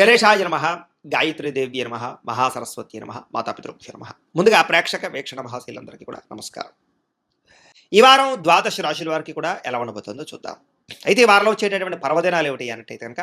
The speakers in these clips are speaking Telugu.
గణేశాయ నమ గాయత్రీదేవి నమ మహాసరస్వతి నమ మాతాపితృభ్య నమ. ముందుగా ప్రేక్షక వీక్షణ మహాశీలందరికీ కూడా నమస్కారం. ఈ వారం ద్వాదశ రాశుల వారికి కూడా ఎలా ఉండబోతుందో చూద్దాం. అయితే ఈ వారంలో వచ్చేటటువంటి పర్వదినాలు ఏమిటి అన్నట్టయితే కనుక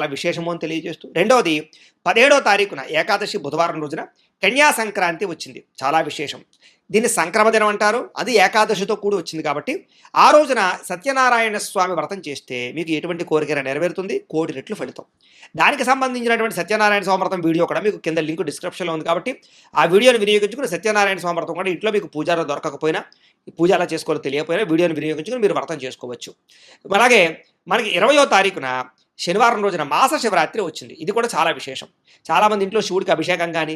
విశేషము అని తెలియజేస్తూ రెండవది పదిహేడో తారీఖున ఏకాదశి బుధవారం రోజున కన్యా సంక్రాంతి వచ్చింది. చాలా విశేషం. దీన్ని సంక్రమదినం అంటారు. అది ఏకాదశితో కూడి వచ్చింది కాబట్టి ఆ రోజున సత్యనారాయణ స్వామి వ్రతం చేస్తే మీకు ఎటువంటి కోరిక నెరవేరుతుంది. కోటి రెట్లు ఫలితం. దానికి సంబంధించినటువంటి సత్యనారాయణ స్వామి వ్రతం వీడియో కూడా మీకు కింద లింక్ డిస్క్రిప్షన్లో ఉంది కాబట్టి ఆ వీడియోని వినియోగించుకుని సత్యనారాయణ స్వామి వ్రతం కూడా ఇంట్లో మీకు పూజారా దొరకకపోయినా ఈ పూజ ఎలా చేసుకోవాలో తెలియకపోయినా వీడియోని వినియోగించుకుని మీరు వ్రతం చేసుకోవచ్చు. అలాగే మనకి ఇరవయో తారీఖున శనివారం రోజున మాస శివరాత్రి వచ్చింది. ఇది కూడా చాలా విశేషం. చాలామంది ఇంట్లో శివుడికి అభిషేకం కానీ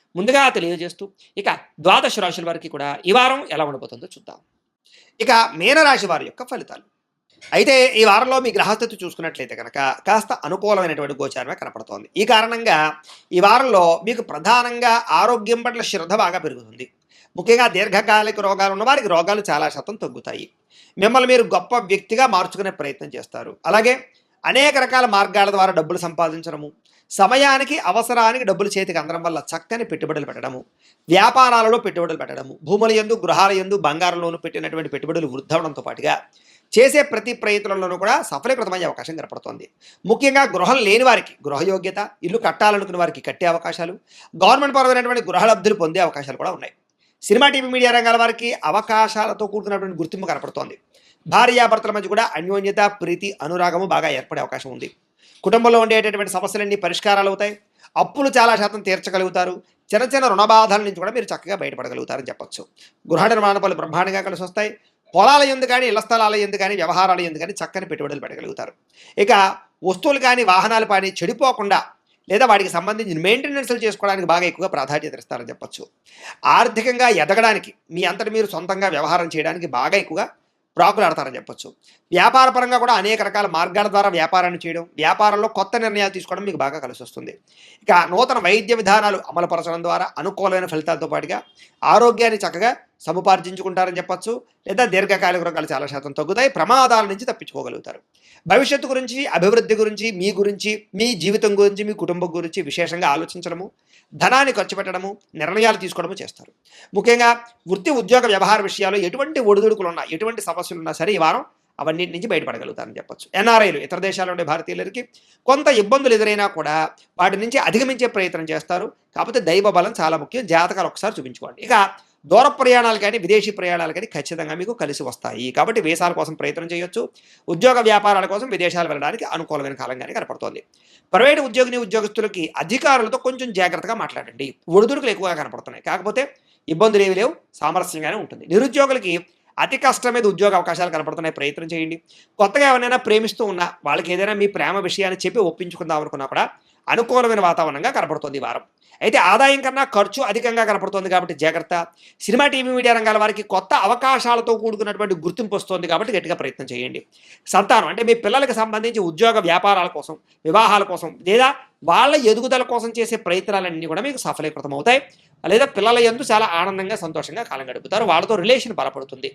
ముందుగా తెలియజేస్తూ ఇక ద్వాదశ రాశుల వారికి కూడా ఈ వారం ఎలా ఉండబోతుందో చూద్దాం. ఇక మీనరాశి వారి యొక్క ఫలితాలు. అయితే ఈ వారంలో మీ గ్రహస్థితి చూసుకున్నట్లయితే కనుక కాస్త అనుకూలమైనటువంటి గోచారమే కనపడుతోంది. ఈ కారణంగా ఈ వారంలో మీకు ప్రధానంగా ఆరోగ్యం పట్ల శ్రద్ధ బాగా పెరుగుతుంది. ముఖ్యంగా దీర్ఘకాలిక రోగాలు ఉన్న వారికి రోగాలు చాలా శాతం తగ్గుతాయి. మిమ్మల్ని మీరు గొప్ప వ్యక్తిగా మార్చుకునే ప్రయత్నం చేస్తారు. అలాగే అనేక రకాల మార్గాల ద్వారా డబ్బులు సంపాదించడము సమయానికి అవసరానికి డబ్బులు చేతికి అందడం వల్ల చక్కని పెట్టుబడులు పెట్టడము వ్యాపారాలలో పెట్టుబడులు పెట్టడము భూముల ఎందు గృహాల ఎందు బంగారంలోనూ పెట్టినటువంటి పెట్టుబడులు వృద్ధవడంతో పాటుగా చేసే ప్రతి ప్రయత్నంలోనూ కూడా సఫలీకృతమయ్యే అవకాశం కనపడుతోంది. ముఖ్యంగా గృహం లేని వారికి గృహయోగ్యత ఇల్లు కట్టాలనుకున్న వారికి కట్టే అవకాశాలు గవర్నమెంట్ పరమైనటువంటి గృహలబ్ధులు పొందే అవకాశాలు కూడా ఉన్నాయి. సినిమా టీవీ మీడియా రంగాల వారికి అవకాశాలతో కూడుకున్నటువంటి గుర్తింపు కనపడుతోంది. భార్యాభర్తల మధ్య కూడా అన్యోన్యత ప్రీతి అనురాగము బాగా ఏర్పడే అవకాశం ఉంది. కుటుంబంలో ఉండేటటువంటి సమస్యలన్నీ పరిష్కారాలు అవుతాయి. అప్పులు చాలా శాతం తీర్చగలుగుతారు. చిన్న చిన్న రుణ బాధల నుంచి కూడా మీరు చక్కగా బయటపడగలుగుతారని చెప్పొచ్చు. గృహ నిర్మాణ పనులు బ్రహ్మాండంగా కలిసి వస్తాయి. పొలాల ఎందు కానీ ఇళ్ళ స్థలాల ఎందు కానీ వ్యవహారాల ఎందు కానీ చక్కని పెట్టుబడులు పెట్టగలుగుతారు. ఇక వస్తువులు కానీ వాహనాలు కానీ చెడిపోకుండా లేదా వాటికి సంబంధించిన మెయింటెనెన్స్లు చేసుకోవడానికి బాగా ఎక్కువగా ప్రాధాన్యత ఇస్తారని చెప్పచ్చు. ఆర్థికంగా ఎదగడానికి మీ అంతటి మీరు సొంతంగా వ్యవహారం చేయడానికి బాగా ఎక్కువగా ప్రాకులాడతారని చెప్పొచ్చు. వ్యాపారపరంగా కూడా అనేక రకాల మార్గాల ద్వారా వ్యాపారాన్ని చేయడం వ్యాపారంలో కొత్త నిర్ణయాలు తీసుకోవడం మీకు బాగా కలిసి వస్తుంది ఇక నూతన వైద్య విధానాలు అమలుపరచడం ద్వారా అనుకూలమైన ఫలితాలతో పాటుగా ఆరోగ్యాన్ని చక్కగా సముపార్జించుకుంటారని చెప్పొచ్చు లేదా దీర్ఘకాలిక రోగాలు చాలా శాతం తగ్గుతాయి ప్రమాదాల నుంచి తప్పించుకోగలుగుతారు. భవిష్యత్తు గురించి అభివృద్ధి గురించి మీ గురించి మీ జీవితం గురించి మీ కుటుంబం గురించి విశేషంగా ఆలోచించడము ధనాన్ని ఖర్చు పెట్టడము నిర్ణయాలు తీసుకోవడము చేస్తారు. ముఖ్యంగా వృత్తి ఉద్యోగ వ్యవహార విషయాలు ఎటువంటి ఒడిదుడుకులు ఉన్నా ఎటువంటి సమస్యలు ఉన్నా సరే ఈ వారం అవన్నిటి నుంచి బయటపడగలుగుతారని చెప్పొచ్చు. ఎన్ఆర్ఐలు ఇతర దేశాల్లో ఉండే భారతీయులకి కొంత ఇబ్బందులు ఎదురైనా కూడా వాటి నుంచి అధిగమించే ప్రయత్నం చేస్తారు. కాకపోతే దైవ బలం చాలా ముఖ్యం జాతకాలు ఒకసారి చూపించుకోండి. ఇక దూర ప్రయాణాలు కానీ విదేశీ ప్రయాణాలు కానీ ఖచ్చితంగా మీకు కలిసి వస్తాయి. కాబట్టి వీసాల కోసం ప్రయత్నం చేయొచ్చు. ఉద్యోగ వ్యాపారాల కోసం విదేశాలు వెళ్ళడానికి అనుకూలమైన కాలంగానే కనపడుతోంది. ప్రైవేటు ఉద్యోగిని ఉద్యోగస్తులకి అధికారులతో కొంచెం జాగ్రత్తగా మాట్లాడండి. ఒడిదుడుకులు ఎక్కువగా కనపడుతున్నాయి. కాకపోతే ఇబ్బందులు ఏవి లేవు. సామరస్యంగానే ఉంటుంది. నిరుద్యోగులకి అతి కష్టం మీద ఉద్యోగ అవకాశాలు కనపడుతున్నాయి. ప్రయత్నం చేయండి. కొత్తగా ఎవరైనా ప్రేమిస్తూ ఉన్నా వాళ్ళకి ఏదైనా మీ ప్రేమ విషయాన్ని చెప్పి ఒప్పించుకుందాం అనుకున్నా కూడా అనుకూలమైన వాతావరణంగా కనపడుతోంది ఈ వారం. అయితే ఆదాయం కన్నా ఖర్చు అధికంగా కనపడుతోంది కాబట్టి జాగ్రత్త. సినిమా టీవీ మీడియా రంగాల వారికి కొత్త అవకాశాలతో కూడుకున్నటువంటి గుర్తింపు వస్తుంది కాబట్టి గట్టిగా ప్రయత్నం చేయండి. సంతానం అంటే మీ పిల్లలకు సంబంధించి ఉద్యోగ వ్యాపారాల కోసం వివాహాల కోసం లేదా వాళ్ళ ఎదుగుదల కోసం చేసే ప్రయత్నాలన్నీ కూడా మీకు సఫలీకృతం అవుతాయి. లేదా పిల్లల ఎందు చాలా ఆనందంగా సంతోషంగా కాలం గడుపుతారు. వాళ్ళతో రిలేషన్ బలపడుతుంది.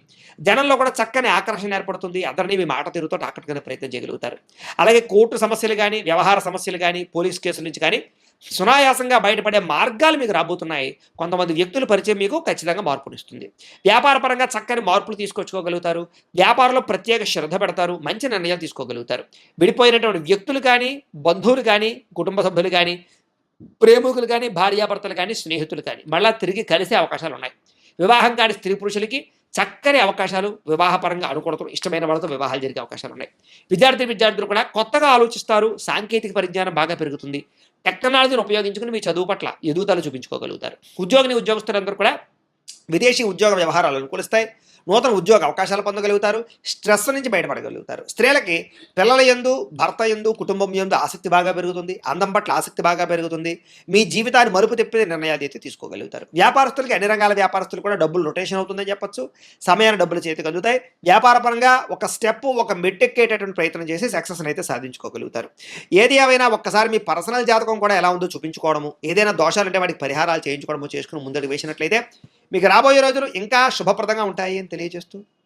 జనంలో కూడా చక్కని ఆకర్షణ ఏర్పడుతుంది. అందరినీ మీ మాట తీరుతో ఆకట్టుకునే ప్రయత్నం చేయగలుగుతారు. అలాగే కోర్టు సమస్యలు కానీ వ్యవహార సమస్యలు కానీ పోలీస్ కేసుల నుంచి కానీ సునాయాసంగా బయటపడే మార్గాలు మీకు రాబోతున్నాయి. కొంతమంది వ్యక్తుల పరిచయం మీకు ఖచ్చితంగా మార్పునిస్తుంది. వ్యాపార పరంగా చక్కని మార్పులు తీసుకొచ్చుకోగలుగుతారు. వ్యాపారంలో ప్రత్యేక శ్రద్ధ పెడతారు. మంచి నిర్ణయాలు తీసుకోగలుగుతారు. విడిపోయినటువంటి వ్యక్తులు కానీ బంధువులు కానీ కుటుంబ సభ్యులు కానీ ప్రేమికులు కానీ భార్యాభర్తలు కానీ స్నేహితులు కానీ మళ్ళీ తిరిగి కలిసే అవకాశాలు ఉన్నాయి. వివాహం కాని స్త్రీ పురుషులకి చక్కని అవకాశాలు వివాహపరంగా అనుకూలతలు ఇష్టమైన వాళ్ళతో వివాహాలు జరిగే అవకాశాలు ఉన్నాయి. విద్యార్థి విద్యార్థులు కూడా కొత్తగా ఆలోచిస్తారు. సాంకేతిక పరిజ్ఞానం బాగా పెరుగుతుంది. టెక్నాలజీని ఉపయోగించుకుని మీ చదువు పట్ల ఎదుగుదల చూపించుకోగలుగుతారు. ఉద్యోగిని ఉద్యోగస్తులందరూ కూడా విదేశీ ఉద్యోగ వ్యవహారాలు అనుకూలిస్తాయి. నూతన ఉద్యోగ అవకాశాలు పొందగలుగుతారు స్ట్రెస్ నుంచి బయటపడగలుగుతారు. స్త్రీలకి పిల్లల యందు భర్త యందు కుటుంబం యందు ఆసక్తి బాగా పెరుగుతుంది అందం పట్ల ఆసక్తి బాగా పెరుగుతుంది. మీ జీవితాన్ని మరుపు తిప్పే నిర్ణయాలు అయితే తీసుకోగలుగుతారు. వ్యాపారస్తులకి అన్ని రంగాల వ్యాపారస్తులు కూడా డబ్బులు రొటేషన్ అవుతుందని చెప్పొచ్చు. సమయాన్ని డబ్బులు చేతికి అందుతాయి. వ్యాపారపరంగా ఒక స్టెప్ ఒక మెట్టెక్కేటటువంటి ప్రయత్నం చేసి సక్సెస్ని అయితే సాధించుకోగలుగుతారు. ఏది ఏమైనా ఒక్కసారి మీ పర్సనల్ జాతకం కూడా ఎలా ఉందో చూపించుకోవడము ఏదైనా దోషాలు ఉంటే వాటికి పరిహారాలు చేయించుకోవడము చేసుకుని ముందడుగు వేసినట్లయితే మీకు రాబోయే రోజులు ఇంకా శుభప్రదంగా ఉంటాయి అని తెలియజేస్తూ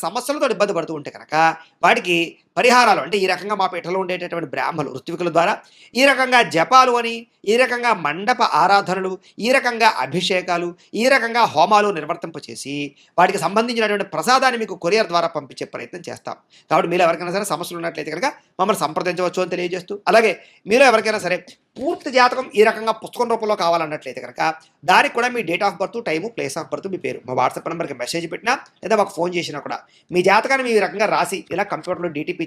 సమస్యలతో ఇబ్బంది పడుతూ ఉంటే కనుక వాడికి పరిహారాలు. అంటే ఈ రకంగా మా పీఠలో ఉండేటటువంటి బ్రాహ్మలు ఋత్వికుల ద్వారా ఈ రకంగా జపాలు అని ఈ రకంగా మండప ఆరాధనలు ఈ రకంగా అభిషేకాలు ఈ రకంగా హోమాలు నిర్వర్తింపచేసి వాటికి సంబంధించినటువంటి ప్రసాదాన్ని మీకు కొరియర్ ద్వారా పంపించే ప్రయత్నం చేస్తాం. కాబట్టి మీరు ఎవరికైనా సరే సమస్యలు ఉన్నట్లయితే కనుక మమ్మల్ని సంప్రదించవచ్చు అని తెలియజేస్తూ అలాగే మీరు ఎవరికైనా సరే పూర్తి జాతకం ఈ రకంగా పుస్తకం రూపంలో కావాలన్నట్లయితే కనుక దానికి కూడా మీ date of birth time place of birth మీ పేరు. మా వాట్సాప్ నెంబర్కి మెసేజ్ పెట్టినా లేదా మాకు ఫోన్ చేసినా కూడా మీ జాతకాన్ని మీ ఈ రకంగా రాసి ఇలా కంప్యూటర్లో డీటీపీ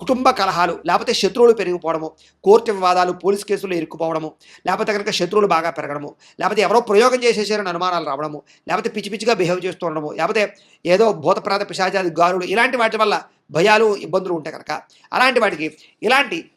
కుటుంబ కలహాలు లేకపోతే శత్రువులు పెరిగిపోవడము కోర్టు వివాదాలు పోలీస్ కేసులు ఇరుక్కుపోవడము లేకపోతే కనుక శత్రువులు బాగా పెరగడము లేకపోతే ఎవరో ప్రయోగం చేసేసారని అనుమానాలు రావడము లేకపోతే పిచ్చి పిచ్చిగా బిహేవ్ చేస్తూ ఉండడము లేకపోతే ఏదో భూతప్రాత పిశాచాది గారులు ఇలాంటి వాటి వల్ల భయాలు ఇబ్బందులు ఉంటాయి కనుక అలాంటి వాటికి ఇలాంటి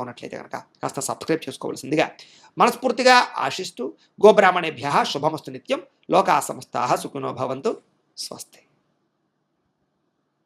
ఉన్నట్లయితే కనుక కాస్త సబ్స్క్రైబ్ చేసుకోవాల్సిందిగా మనస్ఫూర్తిగా ఆశిస్తూ గోబ్రాహ్మణేభ్య శుభమస్తు నిత్యం లోకా సమస్తా సుఖినో భవంతు. స్వస్తి.